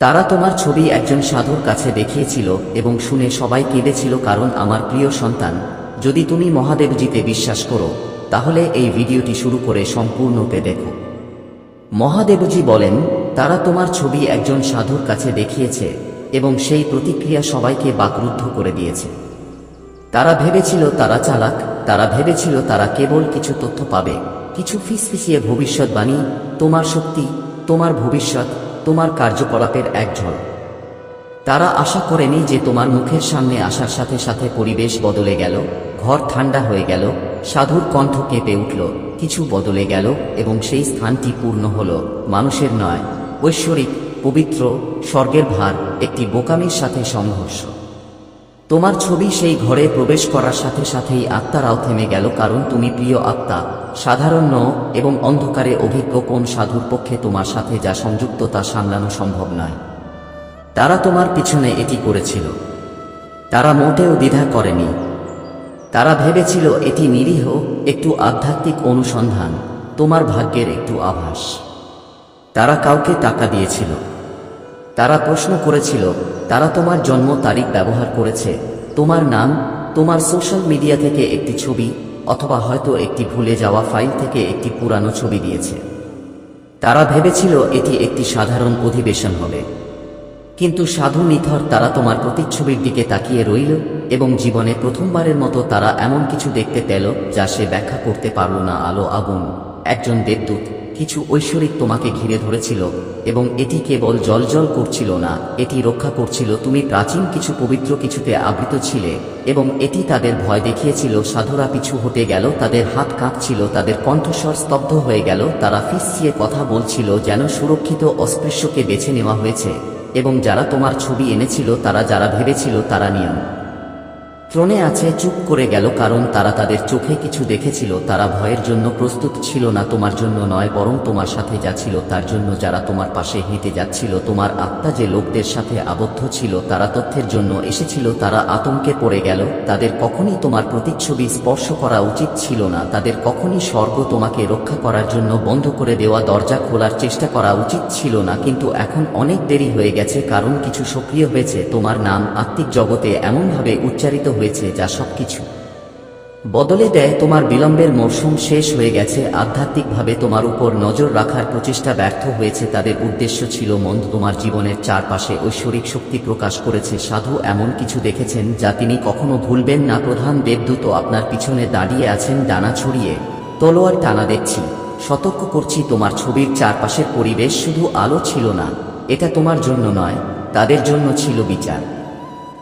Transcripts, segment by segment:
তারা তোমার ছবি একজন সাধুর কাছে দেখিয়েছিল এবং শুনে সবাই কেঁদেছিল কারণ আমার প্রিয় সন্তান। যদি তুমি মহাদেবজিতে বিশ্বাস করো, তাহলে এই ভিডিওটি শুরু করে সম্পূর্ণতে দেখো। মহাদেবজি বলেন, তারা তোমার ছবি একজন সাধুর কাছে দেখিয়েছে এবং সেই প্রতিক্রিয়া সবাইকে বাকরুদ্ধ করে দিয়েছে। তারা ভেবেছিল তারা চালাক, তারা ভেবেছিল তারা কেবল কিছু তথ্য পাবে, কিছু ফিসফিসিয়ে ভবিষ্যৎবাণী, তোমার শক্তি, তোমার ভবিষ্যৎ তোমার কার্যকলাপের এক ঝড় তারা আশা করেনি যে তোমার মুখের সামনে আসার সাথে সাথে পরিবেশ বদলে গেল, ঘর ঠান্ডা হয়ে গেল, সাধুর কণ্ঠ কেঁপে উঠল, কিছু বদলে গেল এবং সেই স্থানটি পূর্ণ হল, মানুষের নয়, ঐশ্বরিক, পবিত্র, স্বর্গের ভার, একটি বোকামির সাথে সংঘর্ষ। তোমার ছবি সেই ঘরে প্রবেশ করার সাথে সাথেই আত্মারাও থেমে গেল, কারণ তুমি প্রিয় আত্মা। সাধারণ এবং অন্ধকারে অভিজ্ঞ কোন সাধুর পক্ষে তোমার সাথে যা সংযুক্ত তা সামলানো সম্ভব নয়। তারা তোমার পিছনে এটি করেছিল। তারা মোটেও দ্বিধা করেনি। তারা ভেবেছিল এটি নিরীহ, একটু আধ্যাত্মিক অনুসন্ধান, তোমার ভাগ্যের একটু আভাস। তারা কাউকে টাকা দিয়েছিল। তারা প্রশ্ন করেছিল, তারা তোমার জন্ম তারিখ ব্যবহার করেছে। তোমার নাম, তোমার সোশ্যাল মিডিয়া থেকে একটি ছবি, অথবা হয়তো একটি ভুলে যাওয়া ফাইল থেকে একটি পুরানো ছবি দিয়েছে। তারা ভেবেছিল এটি একটি সাধারণ অধিবেশন হবে। কিন্তু সাধু নিথর তারা তোমার প্রতিচ্ছবির দিকে তাকিয়ে রইল এবং জীবনে প্রথমবারের মতো তারা এমন কিছু দেখতে পেল যা সে ব্যাখ্যা করতে পারল না আলো আগুন। একজন দেবদূত কিছু ঐশ্বরিক তোমাকে ঘিরে ধরেছিল, এবং এটি কেবল জলজল করছিল না, এটি রক্ষা করছিল, তুমি প্রাচীন কিছু পবিত্র কিছুতে আবৃত ছিলে, এবং এটি তাদের ভয় দেখিয়েছিল, সাধুরা পিছু হটে গেল, তাদের হাত কাঁপছিল, তাদের কণ্ঠস্বর স্তব্ধ হয়ে গেল, তারা ফিসিয়ে কথা বলছিল যেন সুরক্ষিত অস্পৃশ্যকে বেছে নেওয়া হয়েছে, এবং যারা তোমার ছবি এনেছিল, তারা যারা ভেবেছিল তারা নিয়ম। ট্রনে আছে, চুপ করে গেল, কারণ তারা তাদের চোখে কিছু দেখেছিল, তারা ভয়ের জন্য প্রস্তুত ছিল না, তোমার জন্য নয়, বরং তোমার সাথে যা ছিল তার জন্য যারা তোমার পাশে হেঁটে যাচ্ছিল, তোমার আত্মা যে লোকদের সাথে আবদ্ধ ছিল, তারা তথ্যের জন্য এসেছিল, তারা আতঙ্কে পড়ে গেল, তাদের কখনই তোমার প্রতিচ্ছবি স্পর্শ করা উচিত ছিল না, তাদের কখনই স্বর্গ তোমাকে রক্ষা করার জন্য বন্ধ করে দেওয়া দরজা খোলার চেষ্টা করা উচিত ছিল না, কিন্তু এখন অনেক দেরি হয়ে গেছে, কারণ কিছু সক্রিয় হয়েছে, তোমার নাম আত্মিক জগতে এমনভাবে উচ্চারিত হয়েছে যা সবকিছু। বদলে দেয় তোমার বিলম্বের মরশুম শেষ হয়ে গেছে, আধ্যাত্মিকভাবে তোমার উপর নজর রাখার প্রচেষ্টা ব্যর্থ হয়েছে, তাদের উদ্দেশ্য ছিল মন্দ, তোমার জীবনের চারপাশে ঐশ্বরিক শক্তি প্রকাশ করেছে, সাধু এমন কিছু দেখেছেন যা তিনি কখনো ভুলবেন না, প্রধান দেবদূত আপনার পিছনে দাঁড়িয়ে আছেন, ডানা ছড়িয়ে তলোয়ার টানা দেখছি, সতর্ক করছি, তোমার ছবির চারপাশের পরিবেশ শুধু আলো ছিল না, এটা তোমার জন্য নয়, তাদের জন্য ছিল বিচার।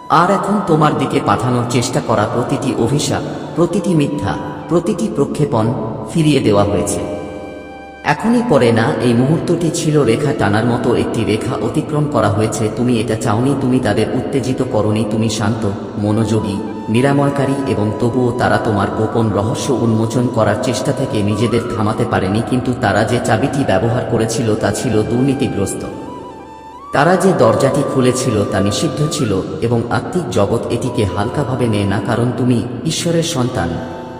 আর এখন তোমার দিকে পাঠানোর চেষ্টা করা প্রতিটি অভিশাপ, প্রতিটি মিথ্যা, প্রতিটি প্রক্ষেপণ ফিরিয়ে দেওয়া হয়েছে। এখনই পরে না, এই মুহূর্তটি ছিল রেখা টানার মতো একটি রেখা অতিক্রম করা হয়েছে। তুমি এটা চাওনি, তুমি তাদের উত্তেজিত করনি, তুমি শান্ত, মনোযোগী, নিরাময়কারী এবং তবুও তারা তোমার গোপন রহস্য উন্মোচন করার চেষ্টা থেকে নিজেদের থামাতে পারেনি, কিন্তু তারা যে চাবিটি ব্যবহার করেছিল তা ছিল দুর্নীতিগ্রস্ত। তারা যে দরজাটি খুলেছিল তা নিষিদ্ধ ছিল এবং আত্মিক জগৎ এটিকে হালকাভাবে নেয় না কারণ তুমি ঈশ্বরের সন্তান।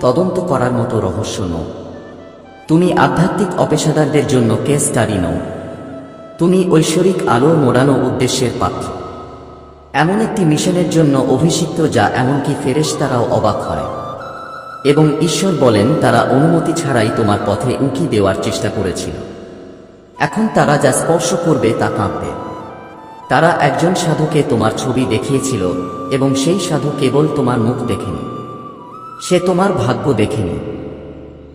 তদন্ত করার মতো রহস্য নও। তুমি আধ্যাত্মিক অপেশাদারদের জন্য কেস স্টাডি নও। তুমি ঐশ্বরিক আলো মোড়ানো উদ্দেশ্যের পাত্র। এমন একটি মিশনের জন্য অভিষিক্ত যা এমনকি ফেরেশতারাও অবাক হয়। এবং ঈশ্বর বলেন, তারা অনুমতি ছাড়াই তোমার পথে উঁকি দেওয়ার চেষ্টা করেছিল। এখন তারা যা স্পর্শ করবে তা কাঁপবে। তারা একজন সাধুকে তোমার ছবি দেখিয়েছিল, এবং সেই সাধু কেবল তোমার মুখ দেখেনি। সে তোমার ভাগ্য দেখেনি।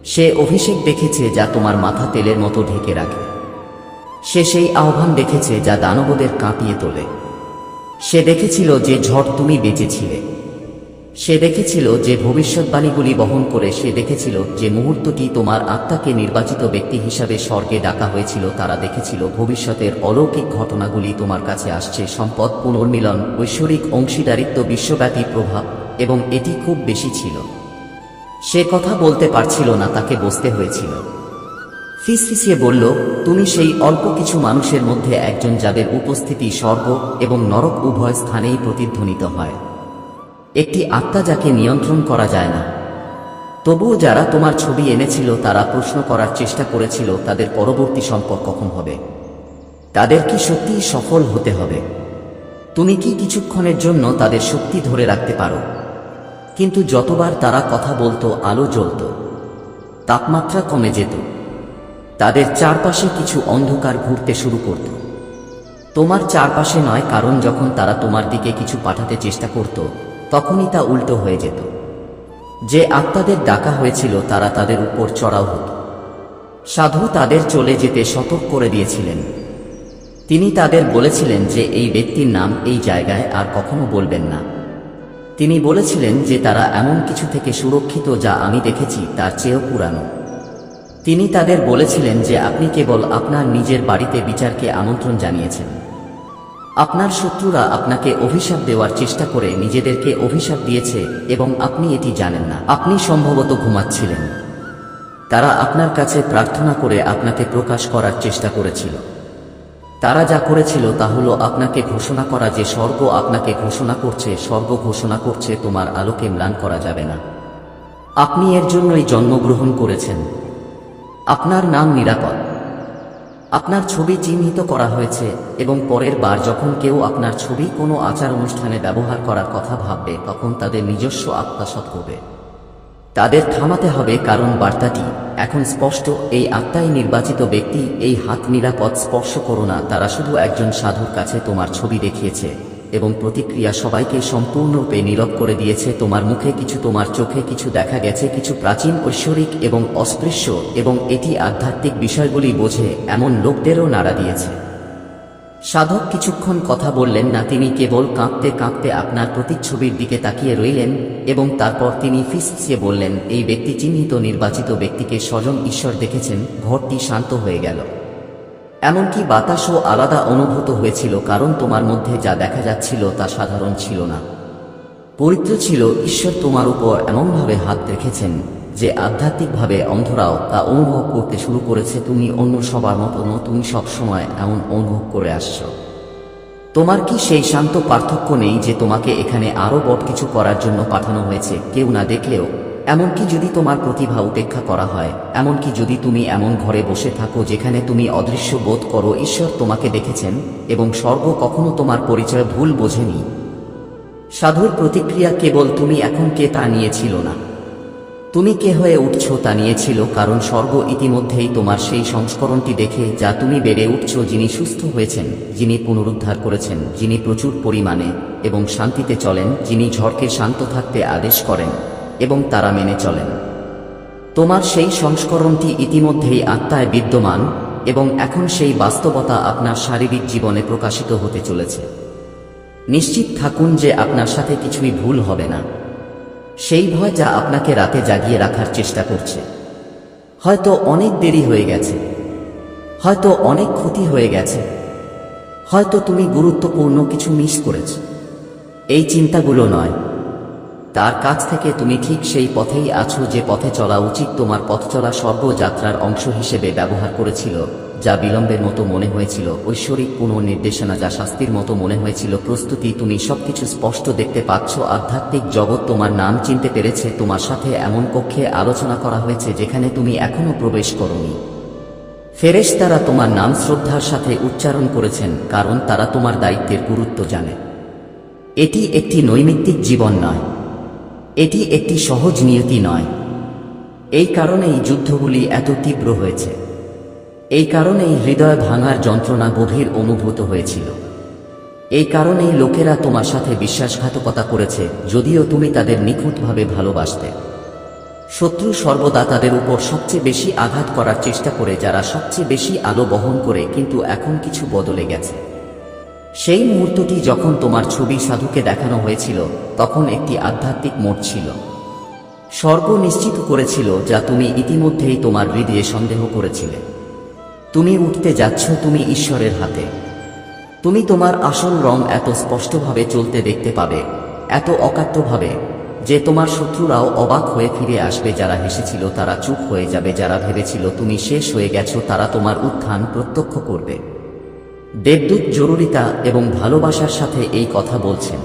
সে অভিষেক দেখেছে যা তোমার মাথা তেলের মতো ঢেকে রাখে। সে সেই আহ্বান দেখেছে যা দানবদের কাঁপিয়ে তোলে। সে দেখেছিল যে ঝড় তুমি বেঁচেছিলে। সে দেখেছিল যে ভবিষ্যৎবাণীগুলি বহন করে সে দেখেছিল যে মুহূর্তটি তোমার আত্মাকে নির্বাচিত ব্যক্তি হিসাবে স্বর্গে ডাকা হয়েছিল। তারা দেখেছিল ভবিষ্যতের অলৌকিক ঘটনাগুলি তোমার কাছে আসছে। সম্পদ পুনর্মিলন, ঐশ্বরিক অংশীদারিত্ব, বিশ্বব্যাপী প্রভাব, এবং এটি খুব বেশি ছিল। সে কথা বলতে পারছিল না, তাকে বসতে হয়েছিল। ফিসফিসিয়ে বলল, তুমি সেই অল্প কিছু মানুষের মধ্যে একজন যাদের উপস্থিতি স্বর্গ এবং নরক উভয় স্থানেই প্রতিধ্বনিত হয়। একটি আত্মা যাকে নিয়ন্ত্রণ করা যায় না। তবুও যারা তোমার ছবি এনেছিল, তারা প্রশ্ন করার চেষ্টা করেছিল, তাদের পরবর্তী সম্পর্ক কখন হবে? তাদের কি সত্যিই সফল হতে হবে? তুমি কি কিছুক্ষণের জন্য তাদের শক্তি ধরে রাখতে পারো? কিন্তু যতবার তারা কথা বলতো, আলো জ্বলত, তাপমাত্রা কমে যেত। তাদের চারপাশে কিছু অন্ধকার ঘুরতে শুরু করত। তোমার চারপাশে নয়, কারণ যখন তারা তোমার দিকে কিছু পাঠাতে চেষ্টা করত তখনই তা উল্টো হয়ে যেত। যে আত্মাদের ডাকা হয়েছিল, তারা তাদের উপর চড়াও হতো। সাধু তাদের চলে যেতে সতর্ক করে দিয়েছিলেন। তিনি তাদের বলেছিলেন যে, এই ব্যক্তির নাম এই জায়গায় আর কখনো বলবেন না। তিনি বলেছিলেন যে, তারা এমন কিছু থেকে সুরক্ষিত যা আমি দেখেছি, তার চেয়েও পুরানো। তিনি তাদের বলেছিলেন যে, আপনি কেবল আপনার নিজের বাড়িতে বিচারকে আমন্ত্রণ জানিয়েছেন। আপনার শত্রুরা আপনাকে অভিশাপ দেওয়ার চেষ্টা করে নিজেদেরকে অভিশাপ দিয়েছে এবং আপনি এটি জানেন না। আপনি সম্ভবত ঘুমাচ্ছিলেন। তারা আপনার কাছে প্রার্থনা করে আপনাকে প্রকাশ করার চেষ্টা করেছিল। তারা যা করেছিল তা হলো আপনাকে ঘোষণা করা যে স্বর্গ আপনাকে ঘোষণা করছে, স্বর্গ ঘোষণা করছে, তোমার আলোকে ম্লান করা যাবে না। আপনি এর জন্যই জন্মগ্রহণ করেছেন। আপনার নাম নিরাপদ। আপনার ছবি চিহ্নিত করা হয়েছে এবং পরের বার যখন কেউ আপনার ছবি কোনো আচার অনুষ্ঠানে ব্যবহার করার কথা ভাববে, তখন তাদের নিজস্ব আত্মাসৎ করবে। তাদের থামাতে হবে কারণ বার্তাটি। এখন স্পষ্ট, এই আত্মায় নির্বাচিত ব্যক্তি, এই হাত নিরাপদ, স্পর্শ করো না, তারা শুধু একজন সাধুর কাছে তোমার ছবি দেখিয়েছে। এবং প্রতিক্রিয়া সবাইকে সম্পূর্ণরূপে নীরব করে দিয়েছে। তোমার মুখে কিছু, তোমার চোখে কিছু দেখা গেছে, কিছু প্রাচীন, ঐশ্বরিক এবং অস্পৃশ্য, এবং এটি আধ্যাত্মিক বিষয়গুলি বোঝে, এমন লোকদেরও নাড়া দিয়েছে। সাধক কিছুক্ষণ কথা বললেন না, তিনি কেবল কাঁপতে কাঁপতে আপনার প্রতিচ্ছবির দিকে তাকিয়ে রইলেন, এবং তারপর তিনি ফিসিয়ে বললেন, এই ব্যক্তি চিহ্নিত নির্বাচিত ব্যক্তিকে স্বজন ঈশ্বর দেখেছেন ঘরটি শান্ত হয়ে গেল। এমনকি বাতাসও আলাদা অনুভূত হয়েছিল কারণ তোমার মধ্যে যা দেখা যাচ্ছিল তা সাধারণ ছিল না। পবিত্র ছিল ঈশ্বর তোমার উপর এমনভাবে হাত রেখেছেন যে আধ্যাত্মিকভাবে অন্ধরাও তা অনুভব করতে শুরু করেছে তুমি অন্য সবার মতো নও, তুমি সবসময় এমন অনুভব করে আসছো। তোমার কি সেই শান্ত পার্থক্য নেই যে তোমাকে এখানে আরও বট কিছু করার জন্য পাঠানো হয়েছে? কেউ না দেখলেও এমনকি যদি তোমার প্রতিভা উপেক্ষা করা হয়, এমনকি যদি তুমি এমন ঘরে বসে থাকো যেখানে তুমি অদৃশ্য বোধ করো, ঈশ্বর তোমাকে দেখেছেন এবং স্বর্গ কখনো তোমার পরিচয় ভুল বোঝেনি। সাধুর প্রতিক্রিয়া কেবল তুমি এখন কে তা নিয়েছিল না। তুমি কে হয়ে উঠছ তা নিয়েছিল কারণ স্বর্গ ইতিমধ্যেই তোমার সেই সংস্করণটি দেখে, যা তুমি বেড়ে উঠছ, যিনি সুস্থ হয়েছেন, যিনি পুনরুদ্ধার করেছেন, যিনি প্রচুর পরিমাণে এবং শান্তিতে চলেন, যিনি ঝড়কে শান্ত থাকতে আদেশ করেন। এবং তারা মেনে চলেন। তোমার সেই সংস্করণটি ইতিমধ্যেই আত্মায় বিদ্যমান এবং এখন সেই বাস্তবতা আপনার শারীরিক জীবনে প্রকাশিত হতে চলেছে। নিশ্চিত থাকুন যে আপনার সাথে কিছুই ভুল হবে না। সেই ভয় যা আপনাকে রাতে জাগিয়ে রাখার চেষ্টা করছে। হয়তো অনেক দেরি হয়ে গেছে। হয়তো অনেক ক্ষতি হয়ে গেছে। হয়তো তুমি গুরুত্বপূর্ণ কিছু মিস করেছ। এই চিন্তাগুলো নয়। তার কাছ থেকে তুমি ঠিক সেই পথেই আছো যে পথে চলা উচিত তোমার পথ চলা সর্বযাত্রার অংশ হিসেবে ব্যবহার করেছিল, যা বিলম্বের মতো মনে হয়েছিল। ঐশ্বরিক পুনর্নির্দেশনা যা শাস্তির মতো মনে হয়েছিল। প্রস্তুতি, তুমি সবকিছু স্পষ্ট দেখতে পাচ্ছ। আধ্যাত্মিক জগৎ তোমার নাম চিনতে পেরেছে। তোমার সাথে এমন কক্ষে আলোচনা করা হয়েছে যেখানে তুমি এখনও প্রবেশ করনি। ফেরেশ তারা তোমার নাম শ্রদ্ধার সাথে উচ্চারণ করেছেন, কারণ তারা তোমার দায়িত্বের গুরুত্ব জানে। এটি একটি নৈমিত্তিক জীবন নয়। এটি একটি সহজ নিয়তি নয়। এই কারণেই যুদ্ধগুলি এত তীব্র হয়েছে। এই কারণেই হৃদয় ভাঙার যন্ত্রণা গভীর অনুভূত হয়েছিল। এই কারণেই লোকেরা তোমার সাথে বিশ্বাসঘাতকতা করেছে, যদিও তুমি তাদের নিখুঁতভাবে ভালোবাসতে। শত্রু সর্বদা তাদের উপর সবচেয়ে বেশি আঘাত করার চেষ্টা করে, যারা সবচেয়ে বেশি আলো বহন করে, কিন্তু এখন কিছু বদলে গেছে। সেই মুহূর্তটি যখন তোমার ছবি সাধুকে দেখানো হয়েছিল, তখন একটি আধ্যাত্মিক মোড় ছিল। স্বর্গ নিশ্চিত করেছিল যা তুমি ইতিমধ্যেই তোমার হৃদয়ে সন্দেহ করেছিলে। তুমি উঠতে যাচ্ছ তুমি ঈশ্বরের হাতে। তুমি তোমার আসল রং এত স্পষ্টভাবে চলতে দেখতে পাবে, এত অকাট্যভাবে যে তোমার শত্রুরাও অবাক হয়ে ফিরে আসবে যারা হেসেছিল তারা চুপ হয়ে যাবে, যারা ভেবেছিল তুমি শেষ হয়ে গেছো তারা তোমার উত্থান প্রত্যক্ষ করবে। দেবদূত জরুরিতা এবং ভালোবাসার সাথে এই কথা বলছেন।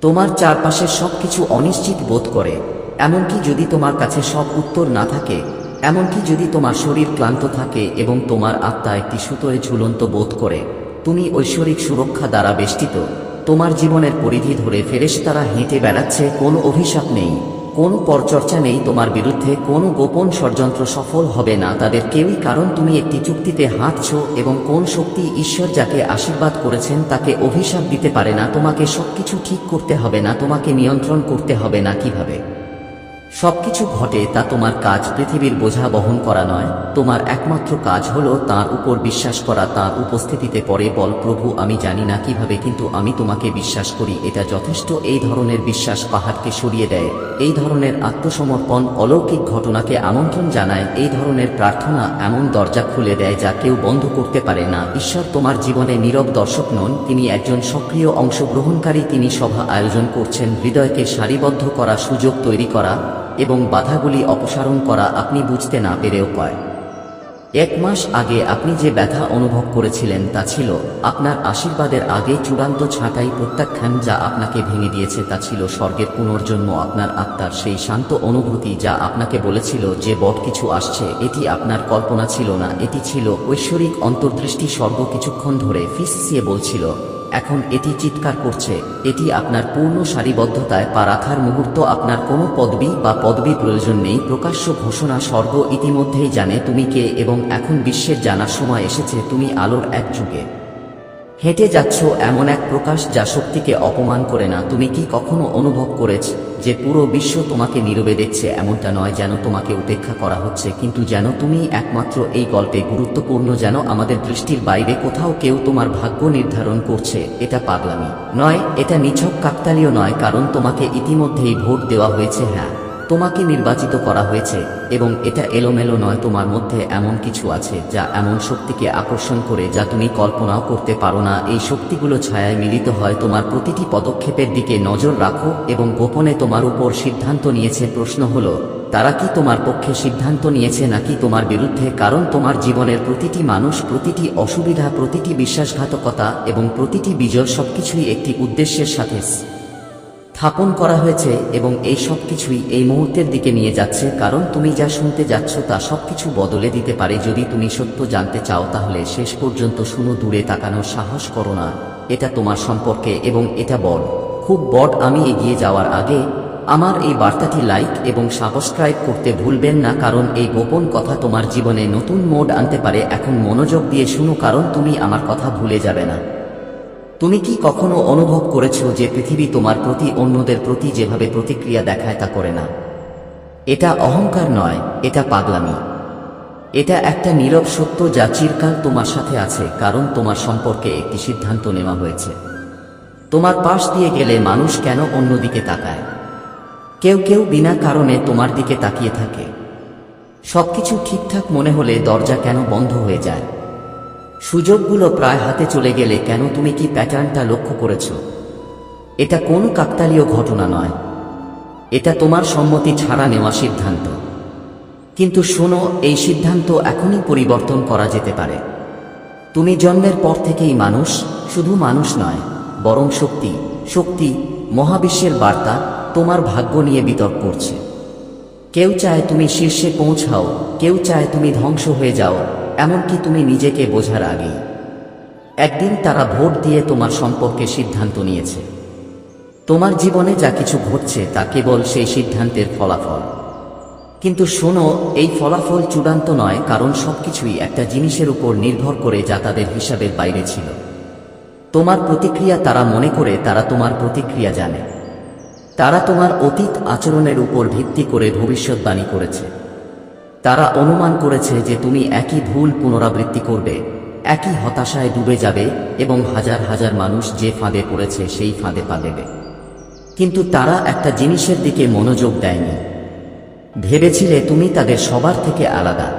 তোমার চারপাশে সবকিছু অনিশ্চিত বোধ করে, এমনকি যদি তোমার কাছে সব উত্তর না থাকে, এমনকি যদি তোমার শরীর ক্লান্ত থাকে এবং তোমার আত্মা একটি সুতোয় ঝুলন্ত বোধ করে, তুমি ঐশ্বরিক সুরক্ষা দ্বারা বেষ্টিত। তোমার জীবনের পরিধি ধরে ফেরেশতারা হেঁটে বেড়াচ্ছে, কোনো অভিশাপ নেই। কোনো পরচর্চা নেই তোমার বিরুদ্ধে, কোনো গোপন ষড়যন্ত্র সফল হবে না। তাদের কেউই কারণ তুমি একটি চুক্তিতে হাঁটছ এবং কোন শক্তি ঈশ্বর যাকে আশীর্বাদ করেছেন তাকে অভিশাপ দিতে পারে না। তোমাকে সবকিছু ঠিক করতে হবে না, তোমাকে নিয়ন্ত্রণ করতে হবে না কীভাবে? সবকিছু ঘটে তা তোমার কাজ পৃথিবীর বোঝা বহন করা নয়। তোমার একমাত্র কাজ হলো তার উপর বিশ্বাস করা, তার উপস্থিতিতে পরে বল, প্রভু, আমি জানি না কীভাবে, কিন্তু আমি তোমাকে বিশ্বাস করি। এটা যথেষ্ট। এই ধরনের বিশ্বাস পাহাড়কে সরিয়ে দেয়। এই ধরনের আত্মসমর্পণ অলৌকিক ঘটনাকে আমন্ত্রণ জানায়। এই ধরনের প্রার্থনা এমন দরজা খুলে দেয় যা কেউ বন্ধ করতে পারে না। ঈশ্বর তোমার জীবনে নীরব দর্শক নন, তিনি একজন সক্রিয় অংশগ্রহণকারী, তিনি সভা আয়োজন করছেন, হৃদয়কে সারিবদ্ধ করা, সুযোগ তৈরি করা এবং বাধাগুলি অপসারণ করা আপনি বুঝতে না পেরেও পায় এক মাস আগে আপনি যে ব্যথা অনুভব করেছিলেন তা ছিল আপনার আশীর্বাদের আগে চূড়ান্ত ছাঁটাই প্রত্যাখ্যান যা আপনাকে ভেঙে দিয়েছে তা ছিল স্বর্গের পুনর্জন্ম আপনার আত্মার সেই শান্ত অনুভূতি যা আপনাকে বলেছিল যে বট কিছু আসছে, এটি আপনার কল্পনা ছিল না, এটি ছিল ঐশ্বরিক অন্তর্দৃষ্টি স্বর্গ কিছুক্ষণ ধরে ফিসিয়ে বলছিল এখন এটি চিৎকার করছে, এটি আপনার পূর্ণ সারিবদ্ধতায় পা রাখার মুহূর্ত, আপনার কোনো পদবি বা পদবি প্রয়োজন নেই, প্রকাশ্য ঘোষণা স্বর্গ ইতিমধ্যেই জানে তুমি কে এবং এখন বিশ্বের জানার সময় এসেছে, তুমি আলোর এক যুগে। হেঁটে যাচ্ছ এমন এক প্রকাশ যা শক্তিকে অপমান করে না, তুমি কি কখনো অনুভব করেছ? যে পুরো বিশ্ব তোমাকে নীরবে দেখছে, এমনটা নয় যেন তোমাকে উপেক্ষা করা হচ্ছে, কিন্তু যেন তুমি একমাত্র এই গল্পে গুরুত্বপূর্ণ যেন আমাদের দৃষ্টির বাইরে কোথাও কেউ তোমার ভাগ্য নির্ধারণ করছে, এটা পাগলামি। নয়, এটা নিছক কাকতালীয় নয়, কারণ তোমাকে ইতিমধ্যেই ভোট দেওয়া হয়েছে হ্যাঁ। তোমাকে নির্বাচিত করা হয়েছে, এবং এটা এলোমেলো নয়, তোমার মধ্যে এমন কিছু আছে যা এমন শক্তিকে আকর্ষণ করে যা তুমি কল্পনাও করতে পারো না। এই শক্তিগুলো ছায়ায় মিলিত হয়, তোমার প্রতিটি পদক্ষেপের দিকে নজর রাখো, এবং গোপনে তোমার উপর সিদ্ধান্ত নিয়েছে। প্রশ্ন হলো, তারা কি তোমার পক্ষে সিদ্ধান্ত নিয়েছে নাকি তোমার বিরুদ্ধে? কারণ তোমার জীবনের প্রতিটি মানুষ, প্রতিটি অসুবিধা, প্রতিটি বিশ্বাসঘাতকতা এবং প্রতিটি বিজয় সবকিছুই একটি উদ্দেশ্যের সাথে। স্থাপন করা হয়েছে এবং এই সব কিছুই এই মুহূর্তের দিকে নিয়ে যাচ্ছে, কারণ তুমি যা শুনতে যাচ্ছ তা সবকিছু বদলে দিতে পারে যদি তুমি সত্য জানতে চাও, তাহলে শেষ পর্যন্ত শুনো, দূরে তাকানোর সাহস করো না। এটা তোমার সম্পর্কে এবং এটা বড় খুব বড় আমি এগিয়ে যাওয়ার আগে আমার এই বার্তাটি লাইক এবং সাবস্ক্রাইব করতে ভুলবেন না, কারণ এই গোপন কথা তোমার জীবনে নতুন মোড আনতে পারে। এখন মনোযোগ দিয়ে শুনো, কারণ তুমি আমার কথা ভুলে যাবে না। তুমি কি কখনো অনুভব করেছ যে পৃথিবী তোমার প্রতি অন্যদের প্রতি যেভাবে প্রতিক্রিয়া দেখায় তা করে না? এটা অহংকার নয়, এটা পাগলামি। এটা একটা নীরব সত্য যা চিরকাল তোমার সাথে আছে, কারণ তোমার সম্পর্কে একটি সিদ্ধান্ত নেওয়া হয়েছে। তোমার পাশ দিয়ে গেলে মানুষ কেন অন্যদিকে তাকায়? কেউ কেউ বিনা কারণে তোমার দিকে তাকিয়ে থাকে। সবকিছু ঠিকঠাক মনে হলে দরজা কেন বন্ধ হয়ে যায়? সুযোগগুলো প্রায় হাতে চলে গেলে কেন তুমি কি প্যাটার্নটা লক্ষ্য করেছ? এটা কোনো কাকতালীয় ঘটনা নয়। এটা তোমার সম্মতি ছাড়া নেওয়া সিদ্ধান্ত। কিন্তু শোনো, এই সিদ্ধান্ত এখনই পরিবর্তন করা যেতে পারে। তুমি জন্মের পর থেকেই মানুষ, শুধু মানুষ নয়, বরং শক্তি শক্তি, মহাবিশ্বের বার্তা তোমার ভাগ্য নিয়ে বিতর্ক করছে। কেউ চায় তুমি শীর্ষে পৌঁছাও, কেউ চায় তুমি ধ্বংস হয়ে যাও এমনকি তুমি নিজেকে বোঝার আগেই। একদিন তারা ভোট দিয়ে তোমার সম্পর্কে সিদ্ধান্ত নিয়েছে। তোমার জীবনে যা কিছু ঘটছে তা কেবল সেই সিদ্ধান্তের ফলাফল। কিন্তু শোনো, এই ফলাফল চূড়ান্ত নয়, কারণ সবকিছুই একটা জিনিসের উপর নির্ভর করে যা তাদের হিসাবের বাইরে ছিল। তোমার প্রতিক্রিয়া তারা মনে করে, তারা তোমার প্রতিক্রিয়া জানে। তারা তোমার অতীত আচরণের উপর ভিত্তি করে ভবিষ্যৎবাণী করেছে। তারা অনুমান করেছে যে তুমি একই ভুল পুনরাবৃত্তি করবে, একই হতাশায় ডুবে যাবে এবং হাজার হাজার মানুষ যে ফাঁদে পড়েছে সেই ফাঁদে পা দেবে। কিন্তু তারা একটা জিনিসের দিকে মনোযোগ দেয়নি। ভেবেছিলে তুমি তাদের সবার থেকে আলাদা।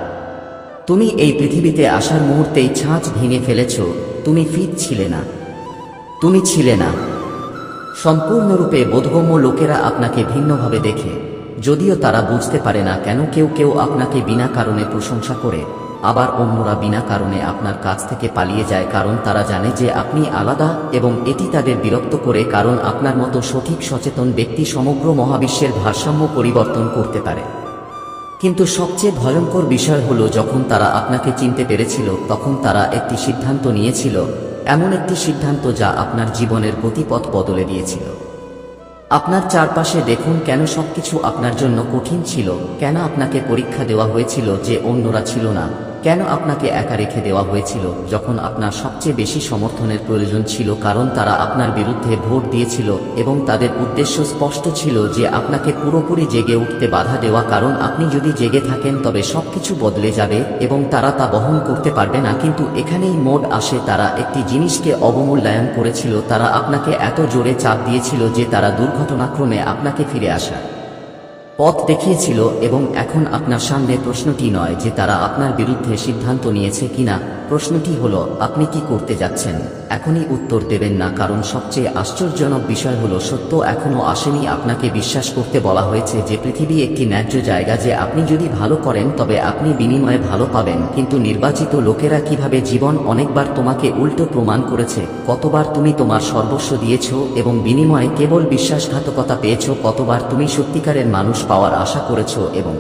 তুমি এই পৃথিবীতে আসার মুহূর্তেই ছাঁচ ভেঙে ফেলেছ, তুমি ফিট ছিলে না। তুমি ছিলে না। সম্পূর্ণরূপে বোধগম্য লোকেরা আপনাকে ভিন্নভাবে দেখে। যদিও তারা বুঝতে পারে না কেন কেউ কেউ আপনাকে বিনা কারণে প্রশংসা করে, আবার অন্যরা বিনা কারণে আপনার কাছ থেকে পালিয়ে যায় কারণ তারা জানে যে আপনি আলাদা এবং এটি তাদের বিরক্ত করে কারণ আপনার মতো সঠিক সচেতন ব্যক্তি সমগ্র মহাবিশ্বের ভারসাম্য পরিবর্তন করতে পারে। কিন্তু সবচেয়ে ভয়ঙ্কর বিষয় হলো যখন তারা আপনাকে চিনতে পেরেছিল, তখন তারা একটি সিদ্ধান্ত নিয়েছিল, এমন একটি সিদ্ধান্ত যা আপনার জীবনের গতিপথ বদলে দিয়েছিল। আপনার চারপাশে দেখুন কেন সবকিছু আপনার জন্য কঠিন ছিল। কেন আপনাকে পরীক্ষা দেওয়া হয়েছিল যে অন্যরা ছিল না? কেন আপনাকে একা রেখে দেওয়া হয়েছিল যখন আপনার সবচেয়ে বেশি সমর্থনের প্রয়োজন ছিল? কারণ তারা আপনার বিরুদ্ধে ভোট দিয়েছিল এবং তাদের উদ্দেশ্য স্পষ্ট ছিল যে আপনাকে পুরোপুরি জেগে উঠতে বাধা দেওয়া। কারণ আপনি যদি জেগে থাকেন, তবে সবকিছু বদলে যাবে এবং তারা তা বহন করতে পারবে না। কিন্তু এখানেই মোড আসে। তারা একটি জিনিসকে অবমূল্যায়ন করেছিল। তারা আপনাকে এত জোরে চাপ দিয়েছিল যে তারা দুর্ঘটনাক্রমে আপনাকে ফিরে আসা। পথ দেখিয়েছিল এবং এখন আপনার সামনে প্রশ্নটি নয় যে তারা আপনার বিরুদ্ধে সিদ্ধান্ত নিয়েছে কিনা। প্রশ্নটি হলো, আপনি কি করতে যাচ্ছেন? এখনই উত্তর দেবেন না, কারণ সবচেয়ে আশ্চর্যজনক বিষয় হলো, সত্য এখনও আসেনি। আপনাকে বিশ্বাস করতে বলা হয়েছে যে পৃথিবী একটি ন্যায্য জায়গা যে আপনি যদি ভালো করেন, তবে আপনি বিনিময়ে ভালো পাবেন। কিন্তু নির্বাচিত লোকেরা কীভাবে জীবন অনেকবার তোমাকে উল্টো প্রমাণ করেছে? কতবার তুমি তোমার সর্বস্ব দিয়েছ এবং বিনিময়ে কেবল বিশ্বাসঘাতকতা পেয়েছ? কতবার তুমি সত্যিকারের মানুষ পাওয়ার আশা করেছ এবং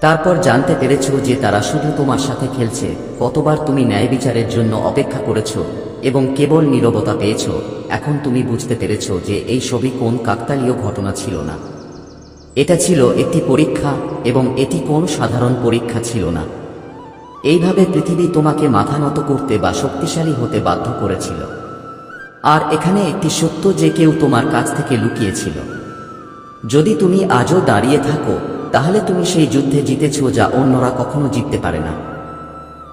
তারপর জানতে পেরেছ যে তারা শুধু তোমার সাথে খেলছে, কতবার তুমি ন্যায় বিচারের জন্য অপেক্ষা করেছ এবং কেবল নীরবতা পেয়েছ, এখন তুমি বুঝতে পেরেছ যে এই সবই কোন কাকতালীয় ঘটনা ছিল না। এটা ছিল একটি পরীক্ষা এবং এটি কোন সাধারণ পরীক্ষা ছিল না। এইভাবে পৃথিবী তোমাকে মাথা নত করতে বা শক্তিশালী হতে বাধ্য করেছিল। আর এখানে একটি সত্য যে কেউ তোমার কাছ থেকে লুকিয়েছিল। যদি তুমি আজও দাঁড়িয়ে থাকো, তাহলে তুমি সেই যুদ্ধে জিতেছ যা অন্যরা কখনো জিততে পারে না।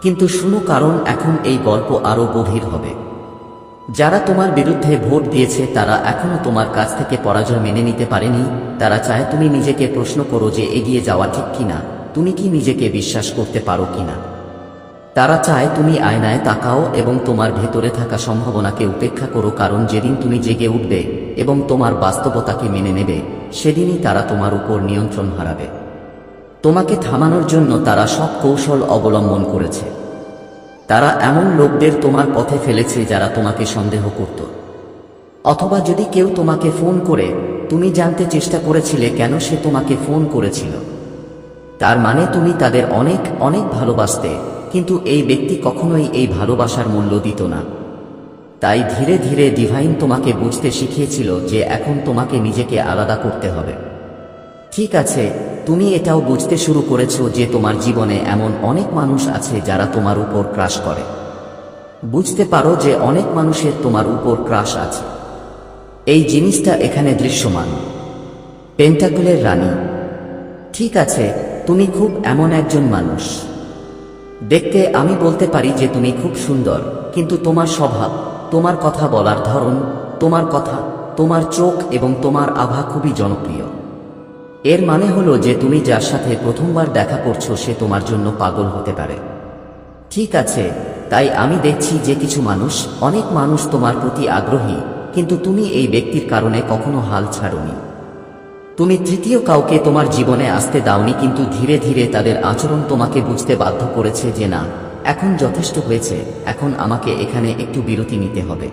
কিন্তু শুনো কারণ এখন এই গল্প আরও গভীর হবে। যারা তোমার বিরুদ্ধে ভোট দিয়েছে, তারা এখনও তোমার কাছ থেকে পরাজয় মেনে নিতে পারেনি। তারা চায় তুমি নিজেকে প্রশ্ন করো যে এগিয়ে যাওয়া ঠিক কিনা, তুমি কি নিজেকে বিশ্বাস করতে পারো কিনা। তারা চায় তুমি আয়নায় তাকাও এবং তোমার ভেতরে থাকা সম্ভাবনাকে উপেক্ষা করো, কারণ যেদিন তুমি জেগে উঠবে এবং তোমার বাস্তবতাকে মেনে নেবে, সেদিনই তারা তোমার উপর নিয়ন্ত্রণ হারাবে। তোমাকে থামানোর জন্য তারা সব কৌশল অবলম্বন করেছে। তারা এমন লোকদের তোমার পথে ফেলেছে যারা তোমাকে সন্দেহ করত। অথবা যদি কেউ তোমাকে ফোন করে, তুমি জানতে চেষ্টা করেছিলে কেন সে তোমাকে ফোন করেছিল। তার মানে তুমি তাদের অনেক অনেক ভালোবাসতে, কিন্তু এই ব্যক্তি কখনোই এই ভালোবাসার মূল্য দিত না। তাই ধীরে ধীরে ডিভাইন তোমাকে বুঝতে শিখিয়েছিল যে এখন তোমাকে নিজেকে আলাদা করতে হবে। ঠিক আছে, তুমি এটাও বুঝতে শুরু করেছ যে তোমার জীবনে এমন অনেক মানুষ আছে যারা তোমার উপর ক্রাশ করে। বুঝতে পারো যে অনেক মানুষের তোমার উপর ক্রাশ আছে। এই জিনিসটা এখানে দৃশ্যমান। পেন্টাকুলের রানী। ঠিক আছে, তুমি খুব এমন একজন মানুষ। দেখতে আমি বলতে পারি যে তুমি খুব সুন্দর, কিন্তু তোমার স্বভাব তোমার কথা বলার ধরন, তোমার কথা, তোমার চোখ এবং তোমার আভা খুবই জনপ্রিয়। এর মানে হলো যে তুমি যার সাথে প্রথমবার দেখা করছ সে তোমার জন্য পাগল হতে পারে। ঠিক আছে, তাই আমি দেখছি যে কিছু মানুষ, অনেক মানুষ তোমার প্রতি আগ্রহী, কিন্তু তুমি এই ব্যক্তির কারণে কখনো হাল ছাড়োনি। তুমি তৃতীয় কাউকে তোমার জীবনে আসতে দাওনি, কিন্তু ধীরে ধীরে তাদের আচরণ তোমাকে বুঝতে বাধ্য করেছে যে না এখন যথেষ্ট হয়েছে, এখন আমাকে এখানে একটু বিরতি নিতে হবে।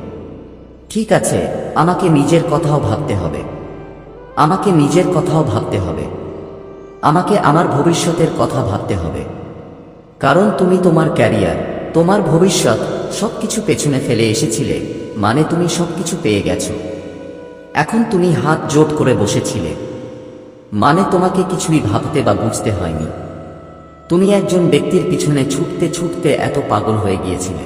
ঠিক আছে, আমাকে নিজের কথাও ভাবতে হবে। আমাকে নিজের কথাও ভাবতে হবে। আমাকে আমার ভবিষ্যতের কথা ভাবতে হবে। কারণ তুমি তোমার ক্যারিয়ার, তোমার ভবিষ্যৎ সবকিছু পেছনে ফেলে এসেছিলে মানে তুমি সবকিছু পেয়ে গেছো। এখন তুমি হাত জোট করে বসেছিলে। মানে তোমাকে কিছুই ভাবতে বা বুঝতে হয়নি। তুমি একজন ব্যক্তির পিছনে ছুটতে ছুটতে এত পাগল হয়ে গিয়েছিলে।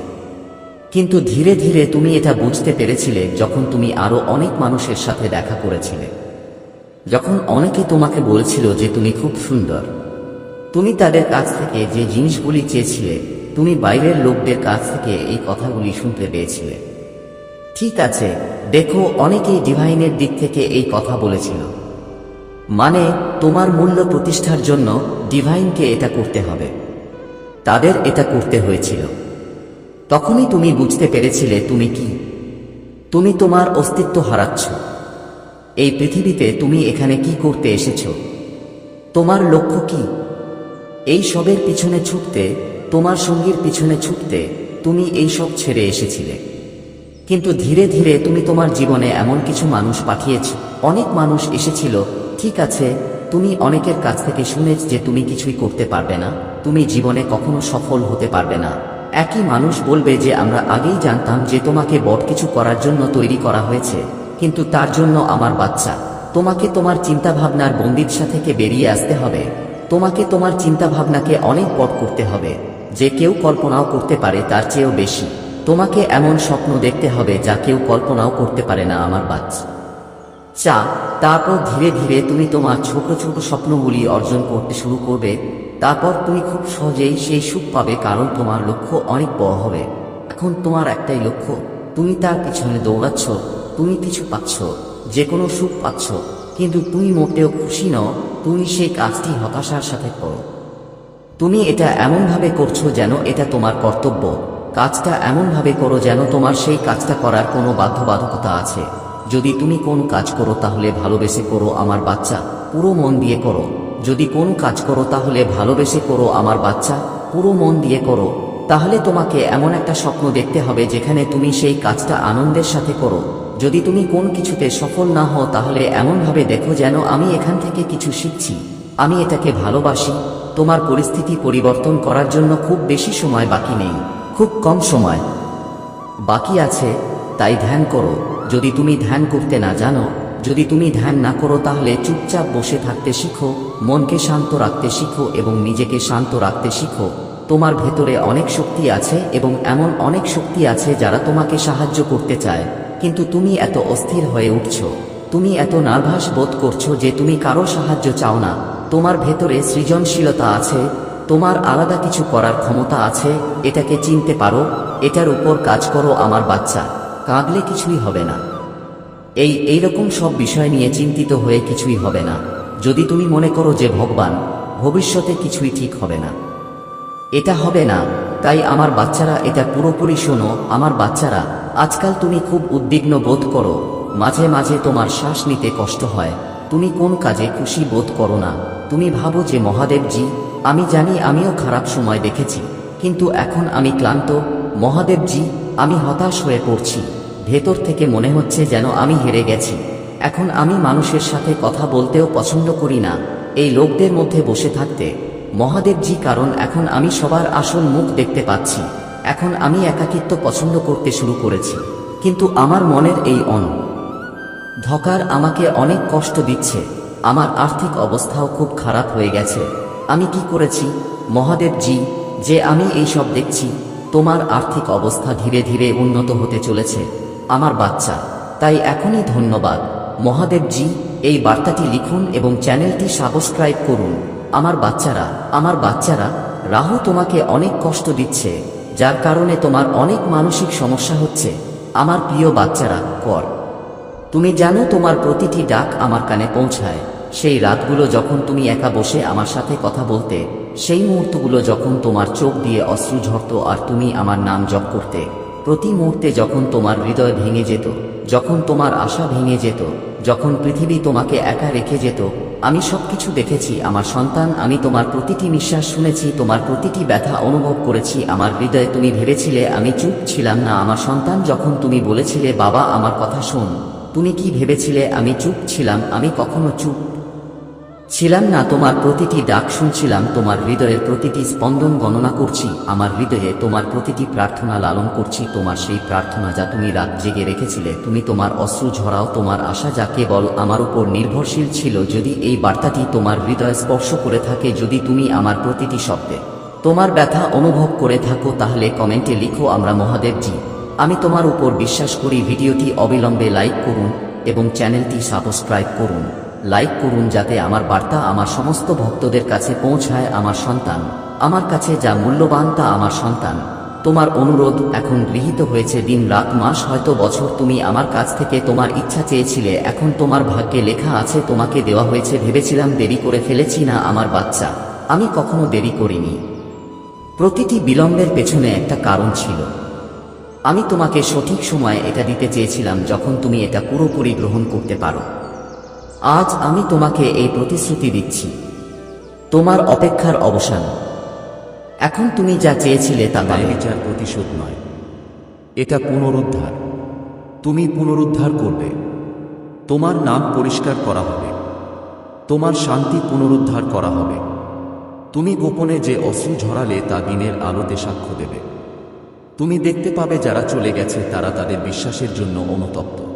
কিন্তু ধীরে ধীরে তুমি এটা বুঝতে পেরেছিলে যখন তুমি আরও অনেক মানুষের সাথে দেখা করেছিলে। যখন অনেকে তোমাকে বলছিল যে তুমি খুব সুন্দর। তুমি তাদের কাছ থেকে যে জিনিসগুলি চেয়েছিলে, তুমি বাইরের লোকদের কাছ থেকে এই কথাগুলি শুনতে পেয়েছিলে। ঠিক আছে, দেখো, অনেকেই ডিভাইনের দিক থেকে এই কথা বলেছিল। মানে তোমার মূল্য প্রতিষ্ঠার জন্য ডিভাইনকে এটা করতে হবে। তাদের এটা করতে হয়েছিল। তখনই তুমি বুঝতে পেরেছিলে তুমি কি। তুমি তোমার অস্তিত্ব হারাচ্ছ। এই পৃথিবীতে তুমি এখানে কি করতে এসেছ? তোমার লক্ষ্য কি? এই সবের পিছনে ছুটতে, তোমার সঙ্গীর পিছনে ছুটতে তুমি এই সব ছেড়ে এসেছিলে। কিন্তু ধীরে ধীরে তুমি তোমার জীবনে এমন কিছু মানুষ পাঠিয়েছ। অনেক মানুষ এসেছিল ঠিক আছে, তুমি অনেকের কাছ থেকে শুনেছ যে তুমি কিছুই করতে পারবে না, তুমি জীবনে কখনো সফল হতে পারবে না। একই মানুষ বলবে যে আমরা আগেই জানতাম যে তোমাকে বড় কিছু করার জন্য তৈরি করা হয়েছে, কিন্তু তার জন্য আমার বাচ্চা, তোমাকে তোমার চিন্তাভাবনার বন্দিদশা থেকে বেরিয়ে আসতে হবে, তোমাকে তোমার চিন্তাভাবনাকে অনেক বড় করতে হবে, যে কেউ কল্পনাও করতে পারে তার চেয়েও বেশি, তোমাকে এমন স্বপ্ন দেখতে হবে যা কেউ কল্পনাও করতে পারে না আমার বাচ্চা। চা তারপর ধীরে ধীরে তুমি তোমার ছোট ছোট স্বপ্নগুলি অর্জন করতে শুরু করবে। তারপর তুমি খুব সহজেই সেই সুখ পাবে কারণ তোমার লক্ষ্য অনেক বড় হবে। এখন তোমার একটাই লক্ষ্য, তুমি তার পিছনে দৌড়াচ্ছ, তুমি কিছু পাচ্ছ যে কোনো সুখ পাচ্ছ, কিন্তু তুমি মোটেও খুশি নও, তুমি সেই কাজটি হতাশার সাথে করো। তুমি এটা এমনভাবে করছ যেন এটা তোমার কর্তব্য। কাজটা এমনভাবে করো যেন তোমার সেই কাজটা করার কোনো বাধ্যবাধকতা আছে। যদি তুমি কোন কাজ করো তাহলে ভালোবেসে করো আমার বাচ্চা, পুরো মন দিয়ে করো। যদি কোন কাজ করো তাহলে ভালোবেসে করো আমার বাচ্চা, পুরো মন দিয়ে করো। তাহলে তোমাকে এমন একটা স্বপ্ন দেখতে হবে যেখানে তুমি সেই কাজটা আনন্দের সাথে করো। যদি তুমি কোন কিছুতে সফল না হও তাহলে এমনভাবে দেখো যেন আমি এখান থেকে কিছু শিখছি। আমি এটাকে ভালোবাসি। তোমার পরিস্থিতি পরিবর্তন করার জন্য খুব বেশি সময় বাকি নেই। খুব কম সময় বাকি আছে, তাই ধ্যান করো। যদি তুমি ধ্যান করতে না জানো, যদি তুমি ধ্যান না করো তাহলে চুপচাপ বসে থাকতে শিখো, মনকে শান্ত রাখতে শিখো এবং নিজেকে শান্ত রাখতে শিখো। তোমার ভেতরে অনেক শক্তি আছে এবং এমন অনেক শক্তি আছে যারা তোমাকে সাহায্য করতে চায়। কিন্তু তুমি এত অস্থির হয়ে উঠছ। তুমি এত নার্ভাস বোধ করছ যে তুমি কারও সাহায্য চাও না। তোমার ভেতরে সৃজনশীলতা আছে, তোমার আলাদা কিছু করার ক্ষমতা আছে, এটাকে চিনতে পারো, এটার উপর কাজ করো আমার বাচ্চা। কাঁদলে কিছুই হবে না। এই এইরকম সব বিষয় নিয়ে চিন্তিত হয়ে কিছুই হবে না। যদি তুমি মনে করো যে ভগবান, ভবিষ্যতে কিছুই ঠিক হবে না। এটা হবে না, তাই আমার বাচ্চারা এটা পুরোপুরি শোনো, আমার বাচ্চারা, আজকাল তুমি খুব উদ্বিগ্ন বোধ করো, মাঝে মাঝে তোমার শ্বাস নিতে কষ্ট হয়, তুমি কোন কাজে খুশি বোধ করো না, তুমি ভাবো যে মহাদেবজি, আমি জানি আমিও খারাপ সময় দেখেছি, কিন্তু এখন আমি ক্লান্ত, মহাদেবজি, আমি হতাশ হয়ে পড়ছি। ভেতর থেকে মনে হচ্ছে যেন আমি হেরে গেছি। এখন আমি মানুষের সাথে কথা বলতেও পছন্দ করি না। এই লোকদের মধ্যে বসে থাকতে মহাদেবজি কারণ এখন আমি সবার আসল মুখ দেখতে পাচ্ছি। এখন আমি একাকিত্ব পছন্দ করতে শুরু করেছি। কিন্তু আমার মনের এই অন ধকার আমাকে অনেক কষ্ট দিচ্ছে। আমার আর্থিক অবস্থাও খুব খারাপ হয়ে গেছে। আমি কি করেছি? মহাদেবজি, যে আমি এই সব দেখছি, তোমার আর্থিক অবস্থা ধীরে ধীরে উন্নত হতে চলেছে। আমার বাচ্চা। তাই এখনই ধন্যবাদ। মহাদেবজি, এই বার্তাটি লিখুন এবং চ্যানেলটি সাবস্ক্রাইব করুন। আমার বাচ্চারা আমার বাচ্চারা, রাহু তোমাকে অনেক কষ্ট দিচ্ছে, যার কারণে তোমার অনেক মানসিক সমস্যা হচ্ছে। আমার প্রিয় বাচ্চারা, কর। তুমি জানো তোমার প্রতিটি ডাক আমার কানে পৌঁছায়। সেই রাতগুলো যখন তুমি একা বসে আমার সাথে কথা বলতে, সেই মুহূর্তগুলো যখন তোমার চোখ দিয়ে অশ্রু ঝরত আর তুমি আমার নাম জপ করতে প্রতি মুহূর্তে যখন তোমার হৃদয় ভেঙে যেত, যখন তোমার আশা ভেঙে যেত, যখন পৃথিবী তোমাকে একা রেখে যেত, আমি সবকিছু দেখেছি, আমার সন্তান, আমি তোমার প্রতিটি নিঃশ্বাস শুনেছি, তোমার প্রতিটি ব্যথা অনুভব করেছি, আমার হৃদয়ে তুমি ভেবেছিলে, আমি চুপ ছিলাম না, আমার সন্তান যখন তুমি বলেছিলে, বাবা, আমার কথা শোন। তুমি কি ভেবেছিলে, আমি চুপ ছিলাম, আমি কখনো চুপ ছিলাম না তোমার প্রতিটি ডাক শুনছিলাম, তোমার হৃদয়ের প্রতিটি স্পন্দন গণনা করছি, আমার হৃদয়ে তোমার প্রতিটি প্রার্থনা লালন করছি, তোমার সেই প্রার্থনা যা তুমি রাত জেগে রেখেছিলে, তুমি তোমার অশ্রু ঝরাও, তোমার আশা যা কেবল আমার উপর নির্ভরশীল ছিল, যদি এই বার্তাটি তোমার হৃদয় স্পর্শ করে থাকে, যদি তুমি আমার প্রতিটি শব্দে তোমার ব্যথা অনুভব করে থাকো, তাহলে কমেন্টে লিখো, আমরা মহাদেবজি। আমি তোমার উপর বিশ্বাস করি, ভিডিওটি অবিলম্বে লাইক করুন এবং চ্যানেলটি সাবস্ক্রাইব করুন। লাইক করুন যাতে আমার বার্তা আমার সমস্ত ভক্তদের কাছে পৌঁছায় আমার সন্তান। আমার কাছে যা মূল্যবান তা আমার সন্তান। তোমার অনুরোধ এখন গৃহীত হয়েছে দিন রাত মাস হয়তো বছর তুমি আমার কাছ থেকে তোমার ইচ্ছা চেয়েছিলে, এখন তোমার ভাগ্যে লেখা আছে তোমাকে দেওয়া হয়েছে, ভেবেছিলাম দেরি করে ফেলেছি না আমার বাচ্চা। আমি কখনো দেরি করিনি। প্রতিটি বিলম্বের পেছনে একটা কারণ ছিল। আমি তোমাকে সঠিক সময়ে এটা দিতে চেয়েছিলাম যখন তুমি এটা পুরোপুরি গ্রহণ করতে পারো। আজ আমি তোমাকে এই প্রতিশ্রুতি দিচ্ছি। তোমার অপেক্ষার অবসান। এখন তুমি যা চেয়েছিলে তা বিচার প্রতিশোধ নয়। এটা পুনরুদ্ধার। তুমি পুনরুদ্ধার করবে। তোমার নাম পরিষ্কার করা হবে। তোমার শান্তি পুনরুদ্ধার করা হবে। তুমি গোপনে যে অশ্রু ঝরালে তা দিনের আলোতে সাক্ষ্য দেবে। তুমি দেখতে পাবে যারা চলে গেছে তারা তাদের বিশ্বাসের জন্য অনুতপ্ত।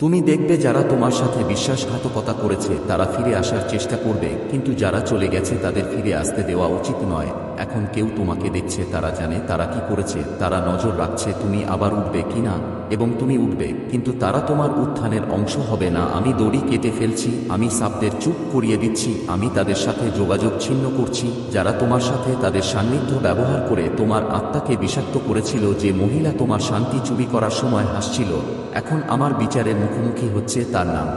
তুমি দেখবে যারা তোমার সাথে বিশ্বাসঘাতকতা করেছে, তারা ফিরে আসার চেষ্টা করবে, কিন্তু যারা চলে গেছে তাদের ফিরে আসতে দেওয়া উচিত নয়। এখন কেউ তোমাকে দেখছে, তারা জানে তারা কি করেছে, তারা নজর রাখছে তুমি আবার উঠবে কিনা এবং তুমি উঠবে, কিন্তু তারা তোমার উত্থানের অংশ হবে না। আমি দড়ি কেটে ফেলছি, আমি সাপদের চুপ করিয়ে দিচ্ছি, আমি তাদের সাথে যোগাযোগ ছিন্ন করছি, যারা তোমার সাথে তাদের সান্নিধ্য ব্যবহার করে তোমার আত্মাকে বিষাক্ত করেছিল, যে মহিলা তোমার শান্তি চুরি করার সময় হাসছিল। এখন আমার বিচারের মুখোমুখি হচ্ছে তার নাম।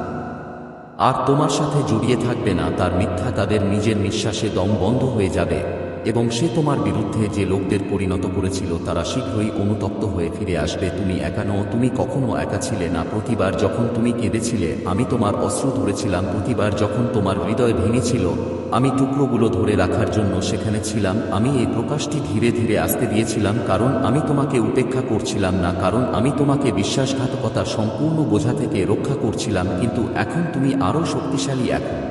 আর তোমার সাথে জড়িয়ে থাকবে না তার মিথ্যা তাদের নিজের নিঃশ্বাসে দম বন্ধ হয়ে যাবে। এবং সে তোমার বিরুদ্ধে যে লোকদের পরিণত করেছিল, তারা শীঘ্রই অনুতপ্ত হয়ে ফিরে আসবে। তুমি একা নও, তুমি কখনো একা ছিলে না। প্রতিবার যখন তুমি কেঁদেছিলে, আমি তোমার অস্ত্র ধরেছিলাম। প্রতিবার যখন তোমার হৃদয় ভেঙেছিল, আমি টুকরোগুলো ধরে রাখার জন্য সেখানে ছিলাম। আমি এই প্রকাশটি ধীরে ধীরে আসতে দিয়েছিলাম, কারণ আমি তোমাকে উপেক্ষা করছিলাম না, কারণ আমি তোমাকে বিশ্বাসঘাতকতা সম্পূর্ণ বোঝা থেকে রক্ষা করছিলাম। কিন্তু এখন তুমি আরও শক্তিশালী এখন।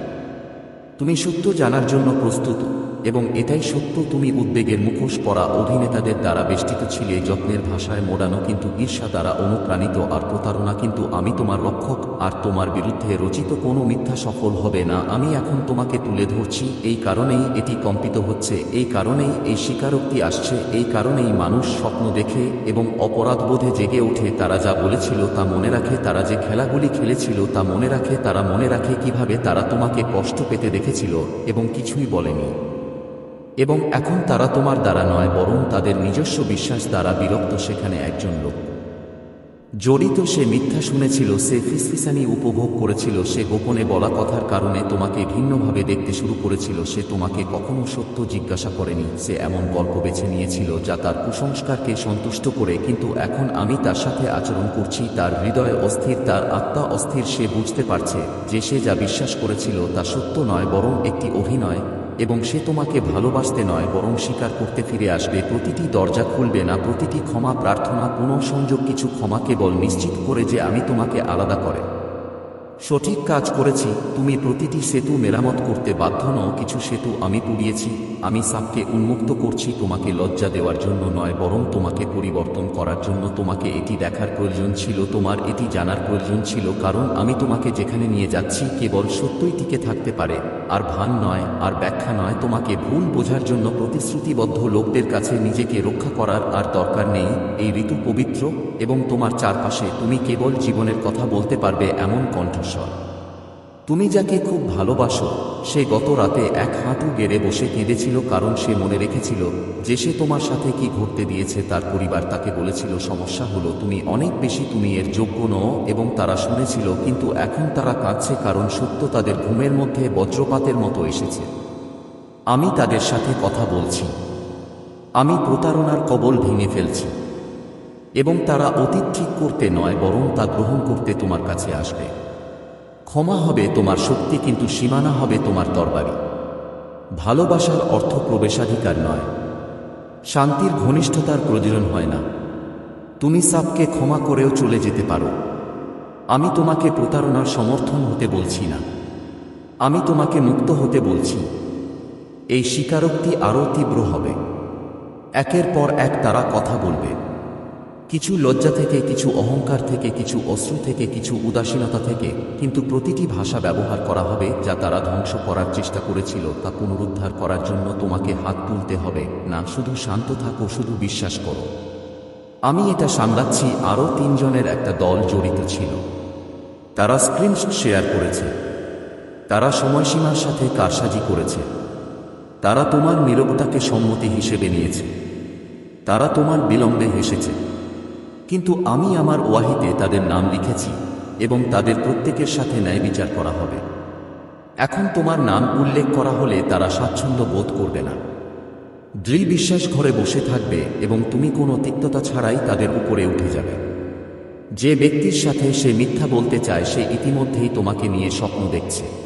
তুমি সত্য জানার জন্য প্রস্তুত। এবং এটাই সত্য, তুমি উদ্বেগের মুখোশ পরা অভিনেতাদের দ্বারা বেষ্টিত ছিলে যত্নের ভাষায় মোড়ানো কিন্তু ঈর্ষা দ্বারা অনুপ্রাণিত আর প্রতারণা কিন্তু আমি তোমার রক্ষক, আর তোমার বিরুদ্ধে রচিত কোনো মিথ্যা সফল হবে না। আমি এখন তোমাকে তুলে ধরছি, এই কারণেই এটি কম্পিত হচ্ছে, এই কারণেই এই স্বীকারোক্তি আসছে, এই কারণেই মানুষ স্বপ্ন দেখে এবং অপরাধবোধে জেগে ওঠে। তারা যা বলেছিল তা মনে রাখে, তারা যে খেলাগুলি খেলেছিল তা মনে রাখে, তারা মনে রাখে কীভাবে তারা তোমাকে কষ্ট পেতে দেখেছিল এবং কিছুই বলেনি। এবং এখন তারা তোমার দ্বারা নয়, বরং তাদের নিজস্ব বিশ্বাস দ্বারা বিরক্ত সেখানে একজন লোক। জড়িত সে মিথ্যা শুনেছিল, সে ফিসফিসানি উপভোগ করেছিল, সে গোপনে বলা কথার কারণে তোমাকে ভিন্নভাবে দেখতে শুরু করেছিল, সে তোমাকে কখনো সত্য জিজ্ঞাসা করেনি, সে এমন গল্প বেছে নিয়েছিল যা তার কুসংস্কারকে সন্তুষ্ট করে, কিন্তু এখন আমি তার সাথে আচরণ করছি, তার হৃদয় অস্থির, তার আত্মা অস্থির, সে বুঝতে পারছে যে সে যা বিশ্বাস করেছিল তা সত্য নয়, বরং একটি অভিনয়। এবং সে তোমাকে ভালোবাসতে নয়, বরং স্বীকার করতে ফিরে আসবে। প্রতিটি দরজা খুলবে না, প্রতিটি ক্ষমা প্রার্থনা, পুনঃসংযোগ কিছু ক্ষমা কেবল নিশ্চিত করে যে আমি তোমাকে আলাদা করে। সঠিক কাজ করেছি, তুমি প্রতিটি সেতু মেরামত করতে বাধ্য নও, কিছু সেতু আমি পুড়িয়েছি, আমি সাপকে উন্মুক্ত করছি, তোমাকে লজ্জা দেওয়ার জন্য নয়, বরং তোমাকে পরিবর্তন করার জন্য তোমাকে এটি দেখার প্রয়োজন ছিল, তোমার এটি জানার প্রয়োজন ছিল, কারণ আমি তোমাকে যেখানে নিয়ে যাচ্ছি কেবল সত্যই টিকে থাকতে পারে, আর ভান নয়, আর ব্যাখ্যা নয়, তোমাকে ভুল বোঝার জন্য প্রতিশ্রুতিবদ্ধ লোকদের কাছে নিজেকে রক্ষা করার আর দরকার নেই, এই ঋতু পবিত্র, এবং তোমার চারপাশে তুমি কেবল জীবনের কথা বলতে পারবে, এমন কণ্ঠস্বর তুমি যাকে খুব ভালোবাসো, সে গত রাতে এক হাঁটু গেড়ে বসে কেঁদেছিল কারণ সে মনে রেখেছিল যে সে তোমার সাথে কি ঘটতে দিয়েছে তার পরিবার তাকে বলেছিল, সমস্যা হলো তুমি অনেক বেশি তুমি এর যোগ্য নও। এবং তারা শুনেছিল, কিন্তু এখন তারা কাঁদছে কারণ সত্য তাদের ঘুমের মধ্যে বজ্রপাতের মতো এসেছে। আমি তাদের সাথে কথা বলছি। আমি প্রতারণার কবল ভেঙে ফেলছি। এবং তারা অতীত ঠিক করতে নয়, বরং তা গ্রহণ করতে তোমার কাছে আসবে। ক্ষমা হবে তোমার শক্তি, কিন্তু সীমানা হবে তোমার তরবারি। ভালোবাসার অর্থ প্রবেশাধিকার নয়। শান্তির ঘনিষ্ঠতার প্রয়োজন হয় না। তুমি সাপকে ক্ষমা করেও চলে যেতে পারো। আমি তোমাকে প্রতারণার সমর্থন হতে বলছি না। আমি তোমাকে মুক্ত হতে বলছি। এই স্বীকারোক্তি আরও তীব্র হবে। একের পর এক তারা কথা বলবে। কিছু লজ্জা থেকে, কিছু অহংকার থেকে, কিছু অশ্রু থেকে, কিছু উদাসীনতা থেকে, কিন্তু প্রতিটি ভাষা ব্যবহার করা হবে যা তারা ধ্বংস করার চেষ্টা করেছিল তা পুনরুদ্ধার করার জন্য তোমাকে হাত তুলতে হবে। না, শুধু শান্ত থাকো, শুধু বিশ্বাস করো। আমি এটা সামলাচ্ছি, আরও তিনজনের একটা দল জড়িত ছিল। তারা স্ক্রিনশট শেয়ার করেছে। তারা সময়সীমার সাথে কারসাজি করেছে। তারা তোমার নীরবতাকে সম্মতি হিসেবে নিয়েছে। তারা তোমার বিলম্বে হেসেছে। কিন্তু আমি আমার ওয়াহিতে তাদের নাম লিখেছি এবং তাদের প্রত্যেকের সাথে ন্যায় বিচার করা হবে। এখন তোমার নাম উল্লেখ করা হলে তারা স্বাচ্ছন্দ্য বোধ করবে না। দৃঢ় বিশ্বাস ঘরে বসে থাকবে এবং তুমি কোনো তিক্ততা ছাড়াই তাদের উপরে উঠে যাবে। যে ব্যক্তির সাথে সে মিথ্যা বলতে চায়, সে ইতিমধ্যেই তোমাকে নিয়ে স্বপ্ন দেখছে।